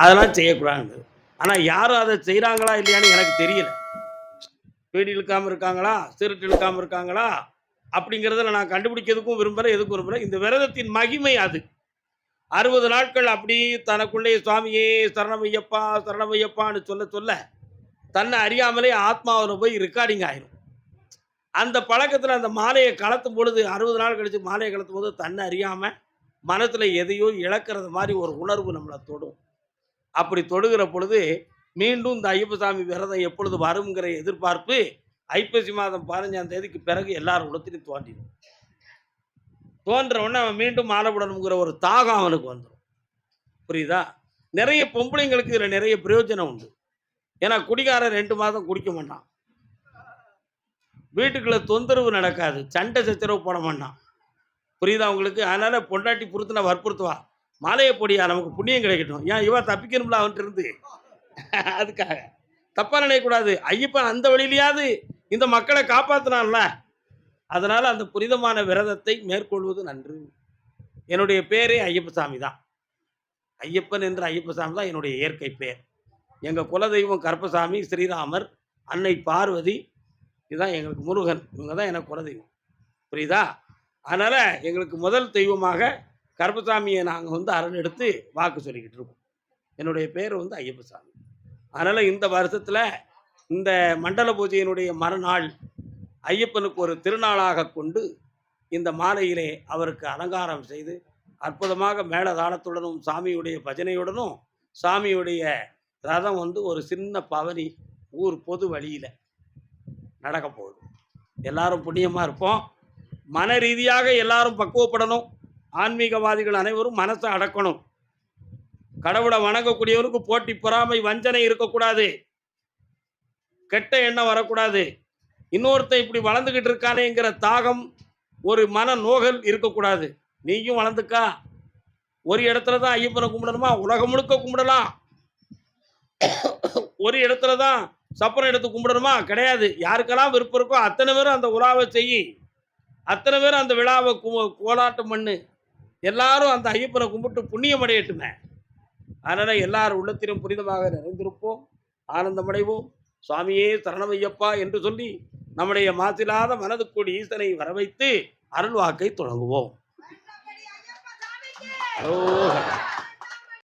அதெல்லாம் செய்யக்கூடாது. ஆனால் யாரும் அதை செய்கிறாங்களா இல்லையான்னு எனக்கு தெரியல. பீடி இழுக்காமல் இருக்காங்களா? சிறுட்டு இழுக்காமல் இருக்காங்களா? அப்படிங்கிறத நான் கண்டுபிடிக்கிறதுக்கும் விரும்புகிறேன் எதுக்கும் விரும்புகிறேன் இந்த விரதத்தின் மகிமை அது. அறுபது நாட்கள் அப்படி தனக்குள்ளே சுவாமியே சரணமையப்பா சரணமையப்பான்னு சொல்ல சொல்ல தன்னை அறியாமலே ஆத்மாவில் போய் ரெக்கார்டிங் ஆயிரும். அந்த பழக்கத்தில் அந்த மாலையை கலத்தும் பொழுது அறுபது நாள் கழித்து மாலையை கலத்தும் போது தன்னை அறியாமல் மனத்தில் எதையோ இழக்கிறது மாதிரி ஒரு உணர்வு நம்மளை தொடும். அப்படி தொடுகிற பொழுது மீண்டும் இந்த ஐயப்பசாமி விரதம் எப்பொழுது வருங்கிற எதிர்பார்ப்பு ஐப்பசி மாதம் பதினஞ்சாம் தேதிக்கு பிறகு எல்லாரும் உள்ளத்திலையும் தோன்றிடும். தோன்ற உடனே அவன் மீண்டும் மாலப்படணுங்கிற ஒரு தாகம் அவனுக்கு வந்துடும். புரியுதா? நிறைய பொம்பளைங்களுக்கு இதில் நிறைய பிரயோஜனம் உண்டு. ஏன்னா குடிகாரன் ரெண்டு மாதம் குடிக்க மாட்டான். வீட்டுக்குள்ள தொந்தரவு நடக்காது. சண்டை சச்சரவு போட மாட்டான். புரியுதா உங்களுக்கு? அதனால பொண்டாட்டி பொறுத்துனா வற்புறுத்துவா. மாலையை பொடியா நமக்கு புண்ணியம் கிடைக்கட்டும். ஏன் இவன் தப்பிக்கணும்ல அவன்ட்டு இருந்து? அதுக்காக. தப்பா நினைக்கக்கூடாது. ஐயப்பன் அந்த வழியிலையாவது இந்த மக்களை காப்பாத்தினான்ல. அதனால அந்த புனிதமான விரதத்தை மேற்கொள்வது நன்று. என்னுடைய பேரே ஐயப்பசாமி தான். ஐயப்பன் என்ற ஐயப்பசாமி தான் என்னுடைய இயற்கை பெயர் எங்கள் குலதெய்வம் கருப்பசாமி ஸ்ரீராமர் அன்னை பார்வதி இதுதான் எங்களுக்கு முருகன். இவங்க தான் எனக்கு குலதெய்வம். புரியுதா? அதனால் எங்களுக்கு முதல் தெய்வமாக கருப்பசாமியை நாங்கள் வந்து அரண் எடுத்து வாக்கு சொல்லிக்கிட்டு இருக்கோம். என்னுடைய பேர் வந்து ஐயப்பசாமி. அதனால் இந்த வருஷத்தில் இந்த மண்டல பூஜையினுடைய மறுநாள் ஐயப்பனுக்கு ஒரு திருநாளாக கொண்டு இந்த மாலையிலே அவருக்கு அலங்காரம் செய்து அற்புதமாக மேலதாளத்துடனும் சாமியுடைய பஜனையுடனும் சாமியுடைய ரதம் வந்து ஒரு சின்ன பவனி ஊர் பொது வழியில் நடக்க போகுது எல்லாரும் புண்ணியமாக இருப்போம். மன ரீதியாக எல்லாரும் பக்குவப்படணும். ஆன்மீகவாதிகள் அனைவரும் மனசை அடக்கணும். கடவுளை வணங்கக்கூடியவருக்கு போட்டி பொறாமை வஞ்சனை இருக்கக்கூடாது. கெட்ட எண்ணம் வரக்கூடாது. இன்னொருத்த இப்படி வளர்ந்துக்கிட்டு இருக்கானேங்கிற தாகம் ஒரு மன நோகல் இருக்கக்கூடாது. நீயும் வளர்ந்துக்கா. ஒரு இடத்துல தான் ஐயப்பனை கும்பிடணுமா? உலகம் முழுக்க கும்பிடலாம். ஒரு இடத்துல தான் சப்பரம் எடுத்து கும்பிடணுமா? கிடையாது. யாருக்கெல்லாம் விருப்பம் இருக்கோ அத்தனை பேரும் அந்த உலாவை செய் அத்தனை பேரும் அந்த விழாவை கோலாட்டம் பண்ணு. எல்லாரும் அந்த ஐயப்பனை கும்பிட்டு புண்ணியம் அடையட்டுமே அதனால் எல்லார் உள்ளத்திலும் புனிதமாக நிறைந்திருப்போம் ஆனந்தமடைவோம். சுவாமியே சரணமையப்பா என்று சொல்லி நம்முடைய மாசிலாத மனதுக்குடி ஈசனை வரவைத்து அருள்வாக்கை தொடங்குவோம். ஓ